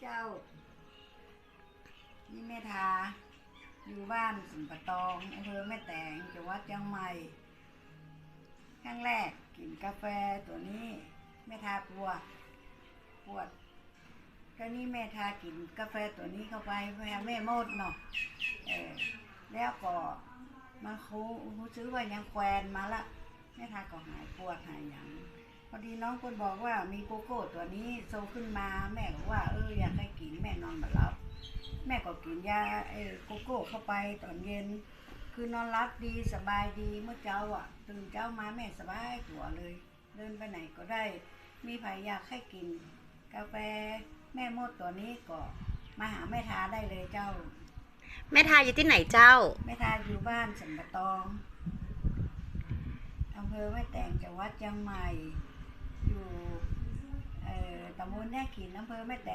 เจ้า นี่แม่ทา อยู่บ้านสุนปะตองอำเภอแม่แตงจังหวัดเชียงใหม่ครั้งแรกกินกาแฟตัวนี้แม่ทาปวดปวดก็นี่แม่ทากินกาแฟตัวนี้เข้าไปแม่แม่โมดเนาะเออแล้วก็มันคูคูซื้อไว้ยังแควนมาละแม่ทาก็หายปวดหายหยังพอดีน้องคนบอกว่ามีโกโก้ตัวนี้โซขึ้นมาแม่ก็ว่าเออ ม่ก็กินยาไอ้โกโก้เข้าไปตอนเย็น คือนอนรับดีสบายดีเมื่อเช้าอะ ตื่นเช้ามาแม่สบายตัวเลย เดินไปไหนก็ได้ มีใครอยากให้กิน กาแฟแม่มดตัวนี้ก็มาหาแม่ทาได้เลยเจ้า แม่ทาอยู่ที่ไหนเจ้า แม่ทาอยู่บ้านสันปะตองอำเภอแม่แตงจังหวัดเชียงใหม่ อยู่เอ่อตำบลแน่ขินอำเภอแม่แตง